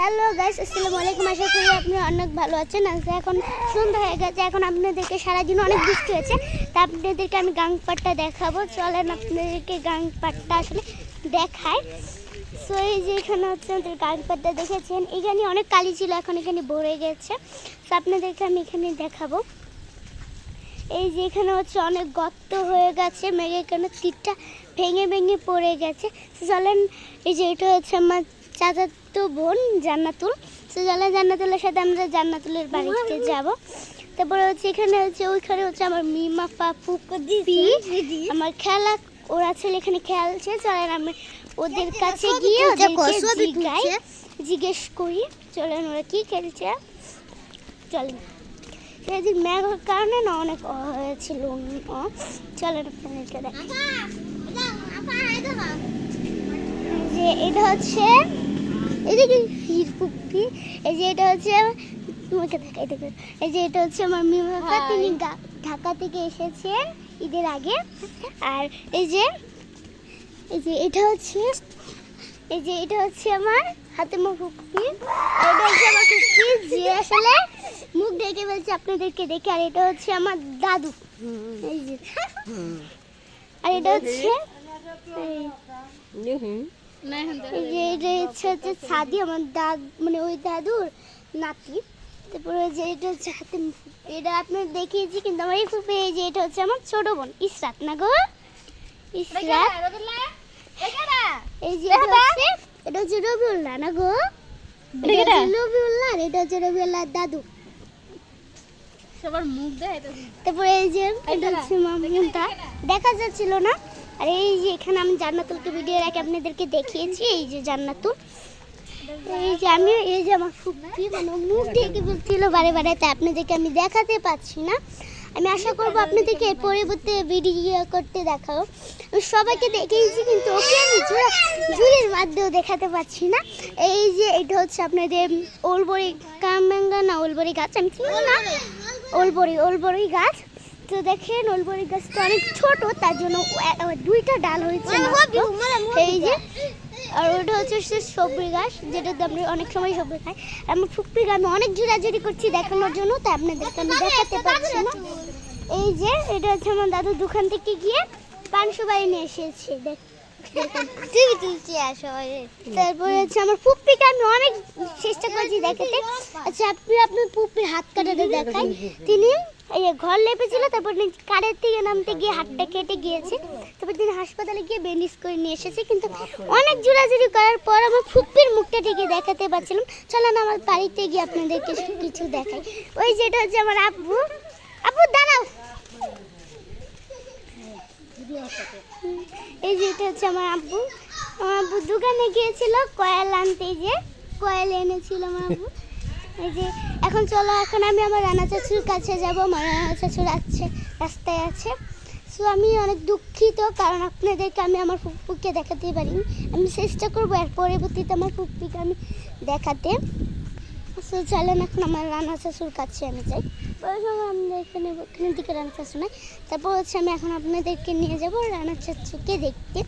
Hello guys আসসালামু আলাইকুম। আশা করি আপনি অনেক ভালো আছেন। আজকে এখন সন্ধ্যা হয়ে গেছে। এখন আপনাদেরকে সারাদিন অনেক বৃষ্টি হয়েছে। তা আপনাদেরকে আমি গাং পাটটা দেখাবো। চলেন আপনাদেরকে গাং পাটটা আসলে দেখায় সো এই যে এখানে হচ্ছে আমাদের গাং পাটটা দেখেছেন। এখানে অনেক কালি ছিল, এখন এখানে ভরে গেছে। তো আপনাদেরকে আমি এখানে দেখাবো। এই যে এখানে হচ্ছে অনেক গর্ত হয়ে গেছে। মেঘে এখানে তীরটা ভেঙে ভেঙে পড়ে গেছে। চলেন, এই যে এটা হচ্ছে আমার চাচাতো বোন জান্নাতুল তো চলেন জান্নাতুলের সাথে আমরা জান্নাতুলের বাড়িতে যাব। তারপরে হচ্ছে এখানে হচ্ছে ওইখানে হচ্ছে আমার মিমা পাপু আমার খেলা ওরা ছেলে এখানে খেলছে চলেন আমি ওদের কাছে গিয়ে জিজ্ঞাই জিজ্ঞেস করি চলেন ওরা কি খেলছে? চলেন। সেদিন মেঘের কারণে না অনেক হয়েছিল। চলেন আপনাদেরকে দেখ যে এটা হচ্ছে এই যে এই এটা হচ্ছে তোমাকে দেখাই দেবে এই যে এটা হচ্ছে আমার মিমাকা তিনি ঢাকা থেকে এসেছেন ঈদের আগে। আর এই যে এই যে এটা হচ্ছে এই যে এটা হচ্ছে আমার হাতে মুখ এটা হচ্ছে আমার যে আসলে মুখ ঢেকে বলছে আপনাদেরকে দেখে আর এটা হচ্ছে আমার দাদু। এই যে। আর এটা হচ্ছে এটা হচ্ছে সাদি আমার দাদ মানে ওই দাদুর নাতি। তারপরে যে এটা হচ্ছে হাতে এটা আপনার দেখিয়েছি কিন্তু আমার এই ফুপি এই যে এটা হচ্ছে আমার ছোট বোন ইসরাত। না গো? ইসরাত? এই যে এটা হচ্ছে এটা হচ্ছে রবিউল্লাহ না গো? এটা এটা হচ্ছে রবিউল্লাহ এটা হচ্ছে রবিউল্লাহর দাদু। সবার মুখ দেয় তারপরে এই যে এটা হচ্ছে মামুনটা। দেখা যাচ্ছিল না? আর এই যে এখানে আমি জান্নাতুলকে ভিডিও রেখে আপনাদেরকে দেখিয়েছি, এই যে জান্নাতুল। এই যে আমি এই যে আমার ফুপি মানে মুখ ঢেকে বলছিল বারে বারে, তাই আপনাদেরকে আমি দেখাতে পাচ্ছি না। আমি আশা করব আপনাদেরকে এর পরবর্তী ভিডিও করতে দেখাও। আমি সবাইকে দেখিয়েছি কিন্তু ওকে আমি জুড়ির মাধ্যমেও দেখাতে পাচ্ছি না। এই যে এটা হচ্ছে আপনাদের ওলবরি কামরাঙ্গা না ওলবরি গাছ, আমি চিনি না। ওলবরি ওলবরি গাছ। তো দেখেন ওলবরি গাছটা অনেক ছোট তার জন্য দুইটা ডাল হয়েছে এই যে আর ওটা হচ্ছে সে সবজি গাছ যেটাতে আমরা অনেক সময় সবজি খাই। আমার ফুপিকে আমি অনেক জোরাজুরি করছি দেখানোর জন্য তাই আপনাদেরকে আমি দেখাতে পারছি না। এই যে এটা হচ্ছে আমার দাদু দোকান থেকে গিয়ে পাঁচশো বাড়ি নিয়ে এসেছি দেখ। তারপরে হচ্ছে আমার পুপ্পিকে আমি অনেক চেষ্টা করেছি দেখাতে। আচ্ছা আপনি আপনার পুপ্পির হাত কাটাতে দেখাই। তিনি এই ঘর লেপেছিল, তারপর কারের থেকে নামতে গিয়ে হাতটা কেটে গিয়েছে। তারপর তিনি হাসপাতালে গিয়ে বেন্ডিস করে নিয়ে এসেছে, কিন্তু অনেক জোরাজুরি করার পর আমার ফুপ্পির মুখটা ঠিক দেখাতে পারছিলাম। চলেন আমার বাড়িতে গিয়ে আপনাদেরকে কিছু দেখাই। ওই যেটা হচ্ছে আমার আব্বু। আব্বু, দাঁড়াও। এই যে এটা হচ্ছে আমার আব্বু। আমার আব্বু দোকানে গিয়েছিল, কয়েল আনতে যে কয়েল এনেছিল আমার আব্বু। এই যে, এখন চলো, এখন আমি আমার রানা চাচুর কাছে যাব। আমার রানা চাচুর আছে, রাস্তায় আছে। সো আমি অনেক দুঃখিত, কারণ আপনাদেরকে আমি আমার ফুপ্পুকে দেখাতে পারিনি। আমি চেষ্টা করব এর পরবর্তীতে আমার ফুপ্পিকে আমি দেখাতে। সো চলেন, এখন আমার রানা শাশুর কাছে আমি যাই। আমরা এখানে ওখানের দিকে রানা শাশু নাই। তারপর হচ্ছে আমি এখন আপনাদেরকে নিয়ে যাব রানা চাচুকে দেখতে।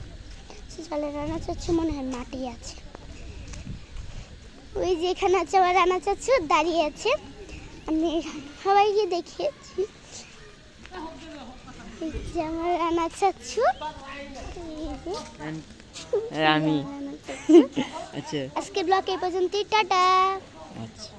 সো চলে রানা চাচু মনে হয় মাটি আছে। ওই যে এখানে আছে আমার রানা চাচু দাঁড়িয়ে আছে। আমি সবাইকে দেখিয়েছি যে আমার রানা চাচু। এই যে আর আমি আচ্ছা। আজকে ব্লগ এই পর্যন্তই টাটা। আচ্ছা।